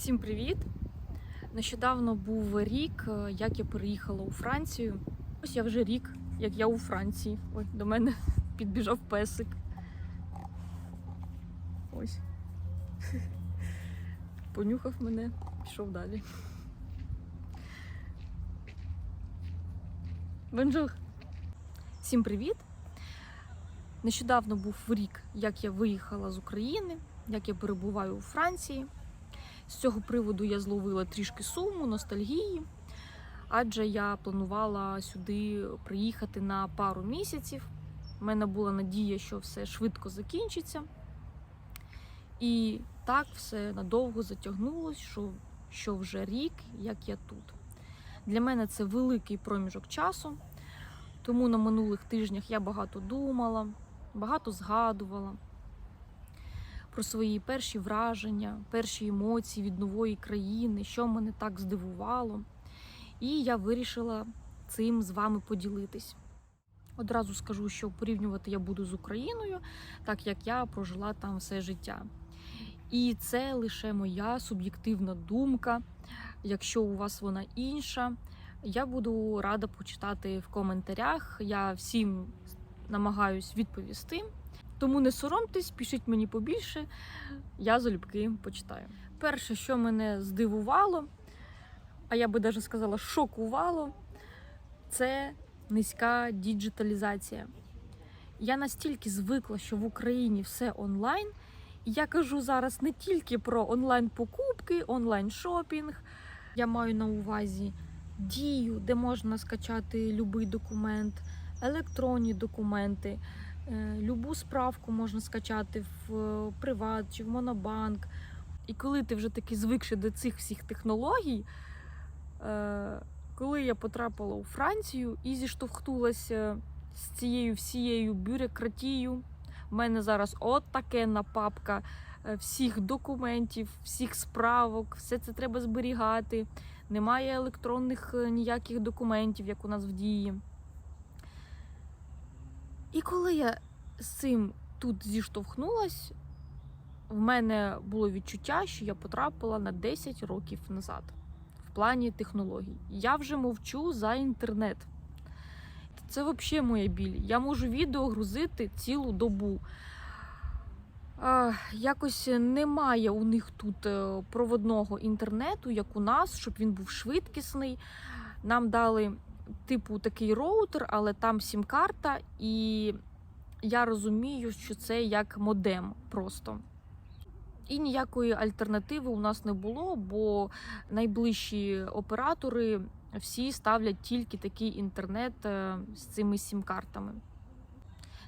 Всім привіт! Нещодавно був рік, е, як я переїхала у Францію. Ось я вже рік, як я у Франції. Ой, до мене підбіжав песик. Ось. Понюхав мене, пішов далі. Бонжур! Всім привіт! Нещодавно був рік, як я виїхала з України, як я перебуваю у Франції. З цього приводу я зловила трішки суму, ностальгії, адже я планувала сюди приїхати на пару місяців. У мене була надія, що все швидко закінчиться. І так все надовго затягнулось, що, що вже рік, як я тут. Для мене це великий проміжок часу, тому на минулих тижнях я багато думала, багато згадувала про свої перші враження, перші емоції від нової країни, що мене так здивувало. І я вирішила цим з вами поділитись. Одразу скажу, що порівнювати я буду з Україною, так як я прожила там все життя. І це лише моя суб'єктивна думка. Якщо у вас вона інша, я буду рада почитати в коментарях. Я всім намагаюсь відповісти. Тому не соромтесь, пишіть мені побільше, я залюбки почитаю. Перше, що мене здивувало, а я би навіть сказала, шокувало, це низька діджиталізація. Я настільки звикла, що в Україні все онлайн. Я кажу зараз не тільки про онлайн-покупки, онлайн-шопінг. Я маю на увазі дію, де можна скачати будь-який документ, електронні документи. Е, Любу справку можна скачати в е, Приват чи в Монобанк. І коли ти вже таки звикши до цих всіх технологій, е, коли я потрапила у Францію і зіштовхнулася з цією всією бюрократією, в мене зараз от папка всіх документів, всіх справок, все це треба зберігати. Немає електронних ніяких документів, як у нас в дії. І коли я з цим тут зіштовхнулась, в мене було відчуття, що я потрапила на 10 років назад в плані технологій. Я вже мовчу за інтернет. Це взагалі моя біль. Я можу відео грузити цілу добу. Якось немає у них тут е, проводного інтернету, як у нас, щоб він був швидкісний. Нам дали типу такий роутер, але там сім-карта, і я розумію, що це як модем просто. І ніякої альтернативи у нас не було, бо найближчі оператори всі ставлять тільки такий інтернет е, з цими сім-картами.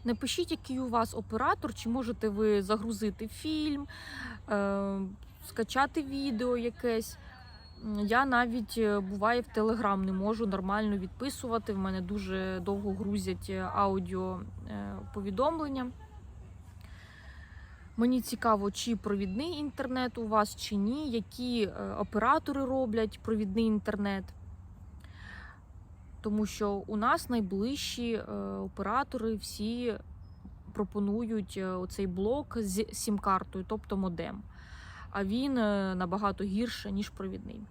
Напишіть, який у вас оператор, чи можете ви загрузити фільм, е, скачати відео якесь. Я навіть е, буває в Телеграм не можу нормально відписувати. В мене дуже довго грузять аудіо повідомлення. Мені цікаво, чи провідний інтернет у вас, чи ні, які оператори роблять провідний інтернет. Тому що у нас найближчі оператори всі пропонують оцей блок з сім-картою, тобто модем. А він набагато гірше, ніж провідний.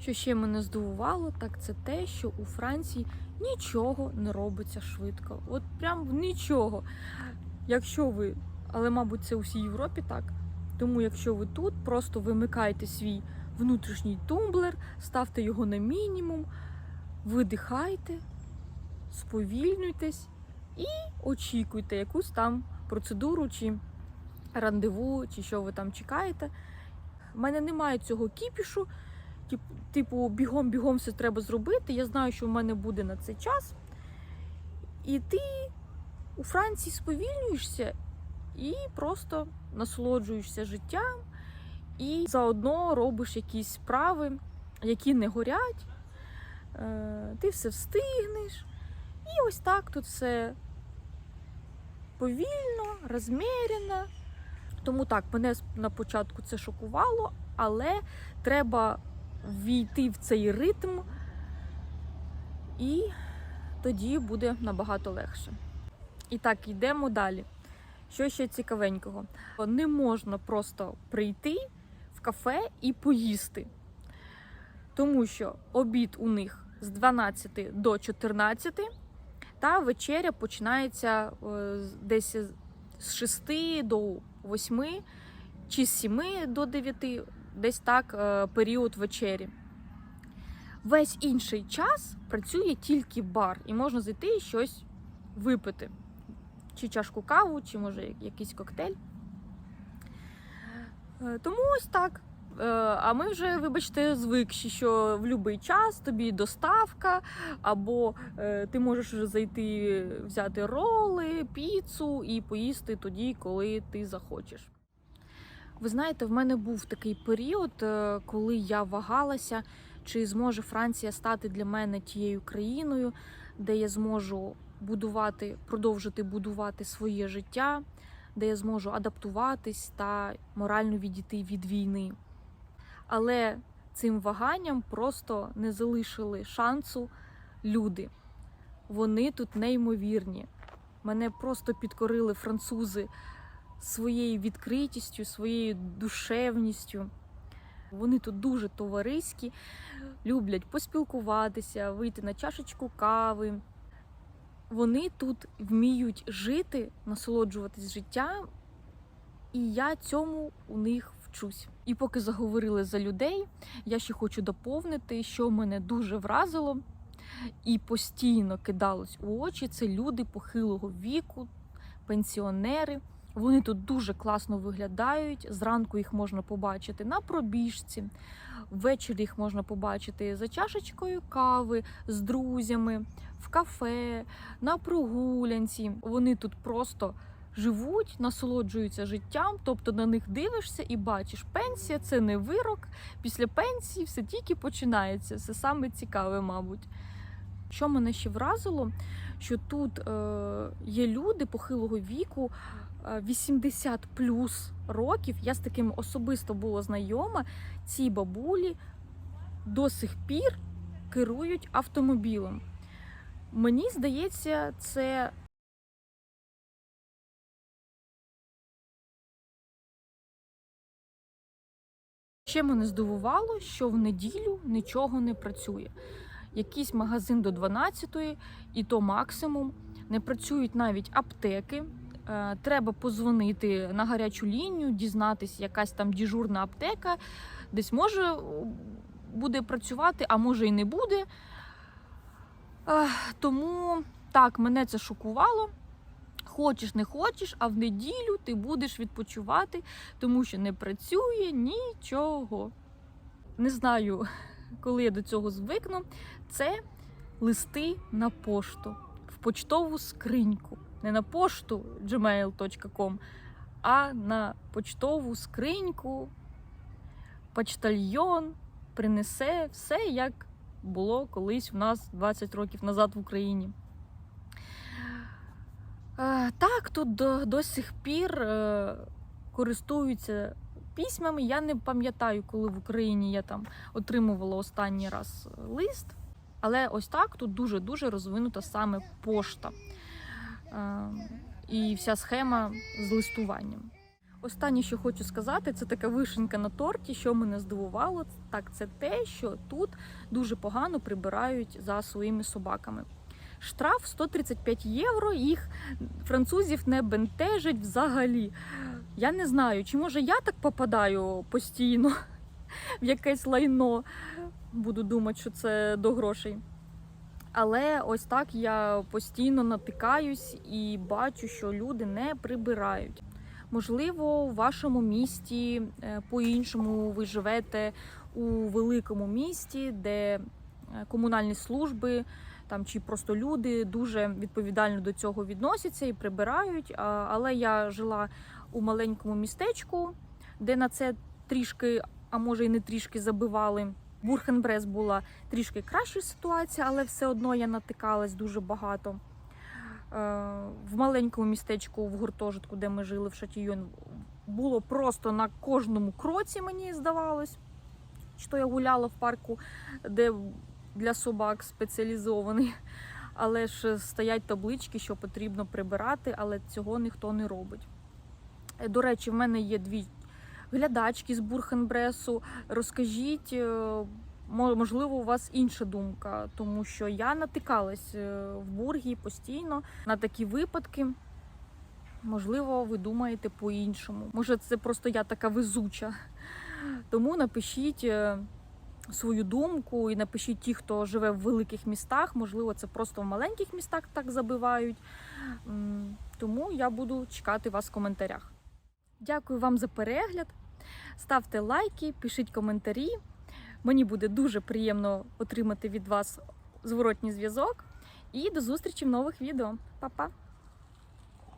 Що ще мене здивувало, так це те, що у Франції нічого не робиться швидко. От прям нічого. Якщо ви, але, мабуть, це у всій Європі так. Тому, якщо ви тут, просто вимикайте свій внутрішній тумблер, ставте його на мінімум, видихайте, сповільнюйтесь і очікуйте якусь там процедуру чи рандеву, чи що ви там чекаєте. У мене немає цього кіпішу типу, бігом-бігом все треба зробити. Я знаю, що в мене буде на цей час. І ти у Франції сповільнюєшся і просто насолоджуєшся життям, і заодно робиш якісь справи, які не горять. Е, ти все встигнеш. І ось так тут все повільно, розмірено. Тому так, мене на початку це шокувало, але треба війти в цей ритм, і тоді буде набагато легше. І так, йдемо далі. Що ще цікавенького? Не можна просто прийти в кафе і поїсти, тому що обід у них з 12 до 14, та вечеря починається е, десь з 6 до 8 чи з 7 до 9, десь так е, період вечері. Весь інший час працює тільки бар, і можна зайти і щось випити. Чи чашку каву, чи може якийсь коктейль. Е, Тому ось так. Е, А ми вже, вибачте, звикші, що в будь-який час тобі доставка, або е, ти можеш вже зайти взяти роли, піцу і поїсти тоді, коли ти захочеш. Ви знаєте, в мене був такий період, е, коли я вагалася, чи зможе Франція стати для мене тією країною, де я зможу будувати, продовжити будувати своє життя, де я зможу адаптуватись та морально відійти від війни. Але цим ваганням просто не залишили шансу люди. Вони тут неймовірні. Мене просто підкорили французи своєю відкритістю, своєю душевністю. Вони тут дуже товариські, люблять поспілкуватися, вийти на чашечку кави. Вони тут вміють жити, насолоджуватись життям, і я цьому у них вчусь. І поки заговорили за людей, я ще хочу доповнити, що мене дуже вразило і постійно кидалось у очі. Це люди похилого віку, пенсіонери. Вони тут дуже класно виглядають. Зранку їх можна побачити на пробіжці, ввечері їх можна побачити за чашечкою кави з друзями, в кафе, на прогулянці. Вони тут просто живуть, насолоджуються життям, тобто на них дивишся і бачиш, пенсія це не вирок. Після пенсії все тільки починається. Це саме цікаве, мабуть. Що мене ще вразило, що тут е, є люди похилого віку, е, 80 плюс років. Я з таким особисто була знайома. Ці бабулі до сих пір керують автомобілем. Мені здається, це Ще мене здивувало, що в неділю нічого не працює. Якийсь магазин до 12-ї, і то максимум. Не працюють навіть аптеки. Е, Треба позвонити на гарячу лінію, дізнатися, якась там діжурна аптека. Десь може е, буде працювати, а може і не буде. Тому так, мене це шокувало. Хочеш, не хочеш, а в неділю ти будеш відпочивати, тому що не працює нічого. Не знаю, коли я до цього звикну. Це листи на пошту, в почтову скриньку. Не на пошту gmail.com, а на почтову скриньку. Почтальйон принесе все, як було колись в нас 20 років назад в Україні. Е, Так, тут до, до сих пір е, користуються письмами. Я не пам'ятаю, коли в Україні я там отримувала останній раз е, лист. Але ось так тут дуже-дуже розвинута саме пошта і вся схема з листуванням. Останнє, що хочу сказати, це така вишенька на торті, що мене здивувало. Так, це те, що тут дуже погано прибирають за своїми собаками. Штраф 135 євро, їх французів не бентежить взагалі. Я не знаю, чи може я так попадаю постійно в якесь лайно. Буду думати, що це до грошей. Але ось так я постійно натикаюсь і бачу, що люди не прибирають. Можливо, у вашому місті е, по-іншому ви живете у великому місті, де комунальні служби там чи просто люди дуже відповідально до цього відносяться і прибирають. Але я жила у маленькому містечку, де на це трішки, а може і не трішки забивали. Бурхенбрес була трішки краща ситуація, але все одно я натикалась дуже багато. Е, В маленькому містечку в гуртожитку, де ми жили в Шатійон, було просто на кожному кроці, мені здавалось. Що я гуляла в парку, де для собак спеціалізований. але ж стоять таблички, що потрібно прибирати, але цього ніхто не робить. Е, До речі, в мене є дві глядачки з Бурхенбресу. Розкажіть, е, можливо, у вас інша думка, тому що я натикалась е, в Бургі постійно на такі випадки. Можливо, ви думаєте по-іншому. Може, це просто я така везуча. Тому напишіть свою думку і напишіть ті, хто живе в великих містах. Можливо, це просто в маленьких містах так забивають. Тому я буду чекати вас в коментарях. Дякую вам за перегляд. Ставте лайки, пишіть коментарі. Мені буде дуже приємно отримати від вас зворотній зв'язок. І до зустрічі в нових відео. Па-па!